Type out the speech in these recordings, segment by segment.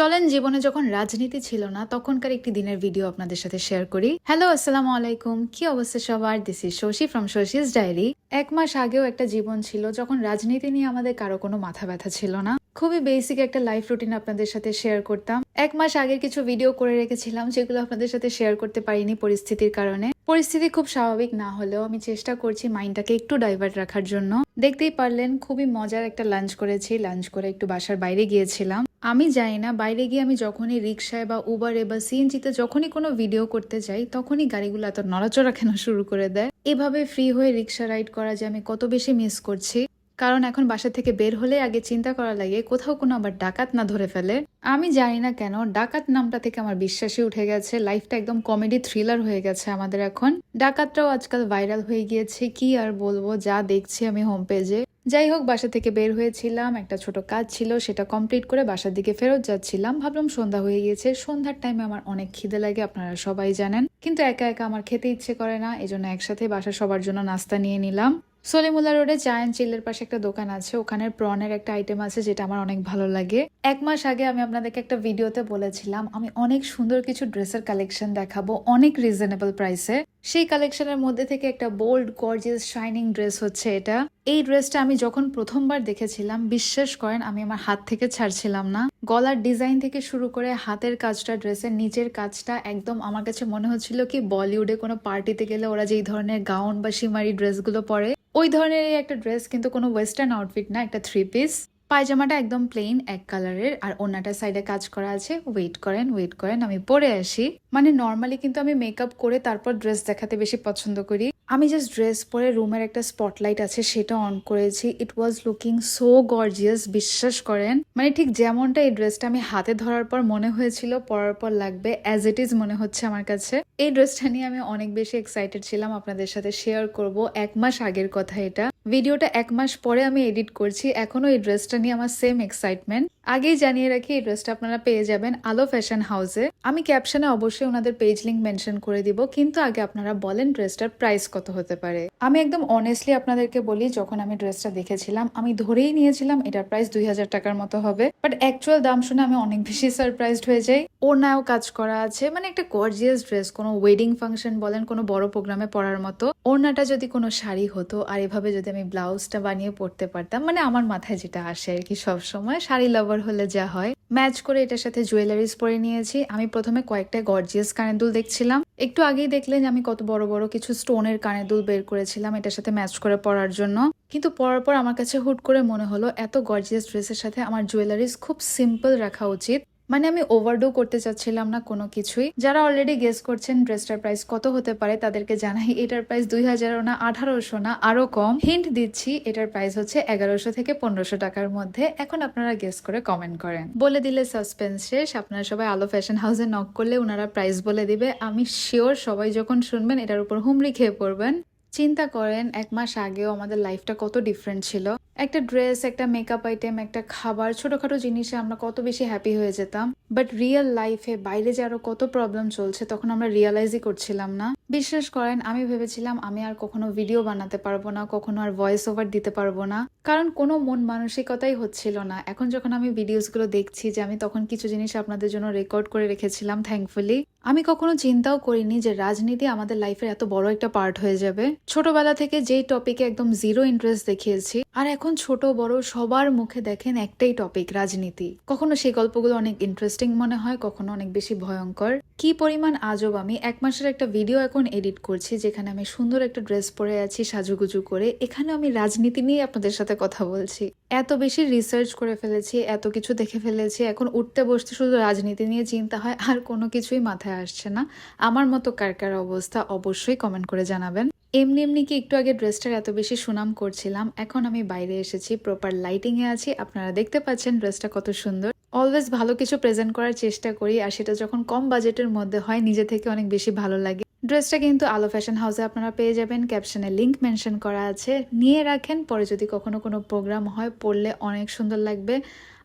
চলেন জীবনে যখন রাজনীতি ছিল না, তখনকার একটি দিনের ভিডিও আপনাদের সাথে শেয়ার করি। হ্যালো আসসালামু আলাইকুম। কি অবস্থা সবার? This is Shashi from Shashi's diary এক মাস আগেও একটা জীবন ছিল যখন রাজনীতি নিয়ে আমাদের কারও কোনো মাথা ব্যথা ছিল না। খুবই বেসিক একটা লাইফ রুটিন আপনাদের সাথে শেয়ার করতাম। এক মাস আগের কিছু ভিডিও করে রেখেছিলাম, যেগুলো আপনাদের সাথে শেয়ার করতে পারিনি পরিস্থিতির কারণে। পরিস্থিতি খুব স্বাভাবিক না হলেও আমি চেষ্টা করছি মাইন্ডটাকে একটু ডাইভার্ট রাখার জন্য। দেখতেই পারলেন, খুবই মজার একটা লাঞ্চ করেছি। লাঞ্চ করে একটু বাসার বাইরে গিয়েছিলাম। আমি জানি না, বাইরে গিয়ে আমি যখনই রিক্সায় বা উবারে বা সিএনজিতে যখনই কোনো ভিডিও করতে যাই, তখনই গাড়িগুলো এত নড়াচড়া কেন শুরু করে দেয়? এভাবে ফ্রি হয়ে রিক্সা রাইড করা যে আমি কত বেশি মিস করছি। কারণ এখন বাসা থেকে বের হলে আগে চিন্তা করা লাগে, কোথাও কোনো আবার ডাকাত না ধরে ফেলে। আমি জানি না কেন, ডাকাত নামটা থেকে আমার বিশ্বাসই উঠে গেছে লাইফটা একদম কমেডি থ্রিলার হয়ে গেছে আমাদের এখন। ডাকাতটাও আজকাল ভাইরাল হয়ে গিয়েছে, কি আর বলব, যা দেখছি আমি হোম পেজে যাই হোক, বাসা থেকে বের হয়েছিলাম। একটা ছোট কাজ ছিল, সেটা কমপ্লিট করে বাসার দিকে ফেরত যাচ্ছিলাম। ভাবলাম সন্ধ্যা হয়ে গিয়েছে। সন্ধ্যার টাইমে আমার অনেক খিদে লাগে, আপনারা সবাই জানেন। কিন্তু একা একা আমার খেতে ইচ্ছে করে না, এজন্য একসাথে বাসা সবার জন্য নাস্তা নিয়ে নিলাম। সলিমুল্লা রোডে চা অ্যান্ড চিল্লের পাশে একটা দোকান আছে ওখানে প্রনের একটা আইটেম আছে যেটা আমার অনেক ভালো লাগে। এক মাস আগে আমি আপনাদেরকে একটা ভিডিওতে বলেছিলাম, আমি অনেক সুন্দর কিছু ড্রেসের কালেকশন দেখাবো, অনেক রিজনেবল প্রাইসে সেই কালেকশনের মধ্যে থেকে একটা বোল্ড গর্জিয়াস শাইনিং ড্রেস হচ্ছে এটা। এই ড্রেসটা আমি যখন প্রথমবার দেখেছিলাম, বিশ্বাস করেন, আমি আমার হাত থেকে ছাড়ছিলাম না। গলার ডিজাইন থেকে শুরু করে হাতের কাজটা ড্রেসের নিচের কাজটা, একদম আমার কাছে মনে হচ্ছিল কি বলিউডে কোনো পার্টিতে গেলে ওরা যেই ধরনের গাউন বা সিমারি ড্রেসগুলো পরে ওই ধরনের একটা ড্রেস কিন্তু কোনো ওয়েস্টার্ন আউটফিট না, একটা থ্রি পিস পায়জামাটা একদম প্লেন এক কালারের আর ওনাটা সাইডে কাজ করা আছে। ওয়েট করেন ওয়েট করেন, আমি পরে আসি। মানে নর্মালি কিন্তু আমি মেকআপ করে তারপর ড্রেস দেখাতে বেশি পছন্দ করি। আমি জাস্ট ড্রেস পরে রুমের একটা স্পটলাইট আছে, সেটা অন করেছি। It was looking so gorgeous বিশ্বাস করেন। মানে ঠিক যেমনটা এই ড্রেসটা আমি হাতে ধরার পর মনে হয়েছিল, পরার পর লাগবে অ্যাজ ইট ইজ মনে হচ্ছে আমার কাছে। এই ড্রেসটা নিয়ে আমি অনেক বেশি এক্সাইটেড ছিলাম আপনাদের সাথে শেয়ার করব, এক মাস আগের কথা এটা। ভিডিওটা এক মাস পরে আমি এডিট করছি। এখনও এই ড্রেসটা নিয়ে আমার সেম এক্সাইটমেন্ট আগেই জানিয়ে রাখি, এই ড্রেসটা আপনারা পেয়ে যাবেন আলো ফ্যাশন হাউসে আমি ক্যাপশনে অবশ্যই ওনাদের পেজ লিঙ্ক মেনশন করে দিব, কিন্তু আগে আপনারা বলেন ড্রেসটার প্রাইস কত হতে পারে। আমি একদম অনেস্টলি আপনাদেরকে বলি, যখন আমি ড্রেসটা দেখেছিলাম, আমি ধরেই নিয়েছিলাম এটার প্রাইস দুই হাজার টাকার মতো হবে। বাট অ্যাকচুয়াল দাম শুনে আমি অনেক বেশি সারপ্রাইজড হয়ে যাই। ওড়নায়ও কাজ করা আছে মানে একটা গর্জিয়াস ড্রেস কোনো ওয়েডিং ফাংশন বলেন, কোনো বড় প্রোগ্রামে পরার মতো। ওড়নাটা যদি কোনো শাড়ি হতো, আর এভাবে যদি আমি ব্লাউজটা বানিয়ে পড়তে পারতাম। মানে আমার মাথায় যেটা আসে আর কি সবসময়। শাড়ি লাভার হলে যা হয়। ম্যাচ করে এটার সাথে জুয়েলারিজ পরে নিয়েছি। আমি প্রথমে কয়েকটা গর্জিয়াস কানের দুল দেখছিলাম। একটু আগেই দেখলেন আমি কত বড় বড় কিছু স্টোনের কানের দুল বের করেছিলাম এটার সাথে ম্যাচ করে পরার জন্য। কিন্তু পরার পর আমার কাছে হুট করে মনে হলো, এত গর্জিয়াস ড্রেসের সাথে আমার জুয়েলারিজ খুব সিম্পল রাখা উচিত। মানে আমি ওভারডু করতে চাচ্ছিলাম না কোনো কিছুই। যারা অলরেডি গেস করছেন ড্রেসটার প্রাইস কত হতে পারে তাদেরকে জানাই, এটার প্রাইস দুই হাজারও না, আঠারোশো না, আরও কম। হিন্ট দিচ্ছি, এটার প্রাইস হচ্ছে এগারোশো থেকে পনেরোশো টাকার মধ্যে। এখন আপনারা গেস করে কমেন্ট করেন। বলে দিলে সাসপেন্স শেষ। আপনারা সবাই আলো ফ্যাশন হাউসে নক করলে ওনারা প্রাইস বলে দিবে। আমি শিওর সবাই যখন শুনবেন এটার উপর হুমড়ি খেয়ে পড়বেন। চিন্তা করেন, এক মাস আগেও আমাদের লাইফটা কত ডিফারেন্ট ছিল। একটা ড্রেস একটা মেকআপ আইটেম একটা খাবার, ছোটখাটো জিনিসে আমরা কত বেশি হ্যাপি হয়ে যেতাম। বাট রিয়েল লাইফে বাইরে যে আরও কত প্রবলেম চলছে, তখন আমরা রিয়েলাইজই করছিলাম না। বিশ্বাস করেন, আমি ভেবেছিলাম আমি আর কখনো ভিডিও বানাতে পারব না, কখনো আর ভয়েস ওভার দিতে পারব না। কারণ কোনো মন মানসিকতাই হচ্ছিল না। এখন যখন আমি ভিডিওসগুলো দেখছি যে আমি তখন কিছু জিনিস আপনাদের জন্য রেকর্ড করে রেখেছিলাম থ্যাঙ্কফুলি আমি কখনো চিন্তাও করিনি যে রাজনীতি আমাদের লাইফের এত বড় একটা পার্ট হয়ে যাবে। ছোটবেলা থেকে যেই টপিকে একদম জিরো ইন্টারেস্ট দেখিয়েছি আর এখন ছোট, বড় সবার মুখে দেখেন একটাই টপিক রাজনীতি। কখনো সেই গল্পগুলো অনেক ইন্টারেস্টিং মনে হয়, কখনো অনেক বেশি ভয়ঙ্কর। কি পরিমাণ আজব আমি, এক মাসের একটা ভিডিও এখন এডিট করছি, যেখানে আমি সুন্দর একটা ড্রেস পরে আছি, সাজুগুজু করে। এখানে আমি রাজনীতি নিয়ে আপনাদের সাথে কথা বলছি। এত বেশি রিসার্চ করে ফেলেছি, এত কিছু দেখে ফেলেছি, এখন উঠতে বসতে শুধু রাজনীতি নিয়ে চিন্তা হয়, আর কোনো কিছুই মাথায় আসছে না। আমার মতো কার কার অবস্থা অবশ্যই কমেন্ট করে জানাবেন। এমনি এমনি কি একটু আগে ড্রেসটার এত বেশি সুনাম করছিলাম, এখন আমি বাইরে এসেছি প্রপার লাইটিং এ আছি, আপনারা দেখতে পাচ্ছেন ড্রেসটা কত সুন্দর। অলওয়েজ ভালো কিছু প্রেজেন্ট করার চেষ্টা করি, আর সেটা যখন কম বাজেটের মধ্যে হয়, নিজে থেকে অনেক বেশি ভালো লাগে। ড্রেসটা কিন্তু আলো ফ্যাশন হাউসে আপনারা পেয়ে যাবেন। ক্যাপশনে লিংক মেনশন করা আছে। নিয়ে রাখেন, পরে যদি কখনো কোনো প্রোগ্রাম হয়, পরলে অনেক সুন্দর লাগবে।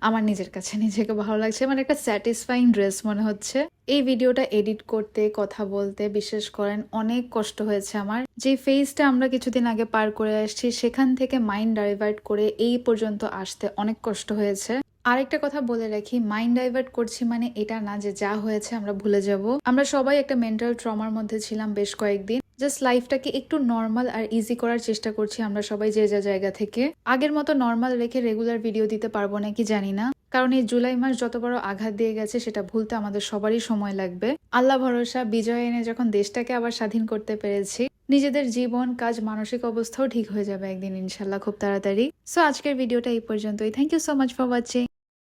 আমার নিজের কাছে নিজেকে ভালো লাগছে মানে একটা স্যাটিসফাইং ড্রেস মনে হচ্ছে। এই ভিডিওটা এডিট করতে, কথা বলতে বিশেষ করেন, অনেক কষ্ট হয়েছে আমার। যে ফেজটা আমরা কিছুদিন আগে পার করে আসছি, সেখান থেকে মাইন্ড ডাইভার্ট করে এই পর্যন্ত আসতে অনেক কষ্ট হয়েছে। আরেকটা কথা বলে রাখি মাইন্ড ডাইভার্ট করছি মানে এটা না যে যা হয়েছে আমরা ভুলে যাব। আমরা সবাই একটা মেন্টাল ট্রমার মধ্যে ছিলাম বেশ কয়েকদিন। জাস্ট লাইফটাকে একটু নর্মাল আর ইজি করার চেষ্টা করছি আমরা সবাই যে যা জায়গা থেকে। আগের মতো নর্মাল রেখে রেগুলার ভিডিও দিতে পারব নাকি জানি না। কারণ এই জুলাই মাস যত বড় আঘাত দিয়ে গেছে সেটা ভুলতে আমাদের সবারই সময় লাগবে। আল্লাহ ভরসা, বিজয় এনে যখন দেশটাকে আবার স্বাধীন করতে পেরেছি, নিজেদের জীবন, কাজ, মানসিক অবস্থাও ঠিক হয়ে যাবে একদিন ইনশাল্লাহ খুব তাড়াতাড়ি। সো আজকের ভিডিওটা এই পর্যন্তই। Thank you so much for watching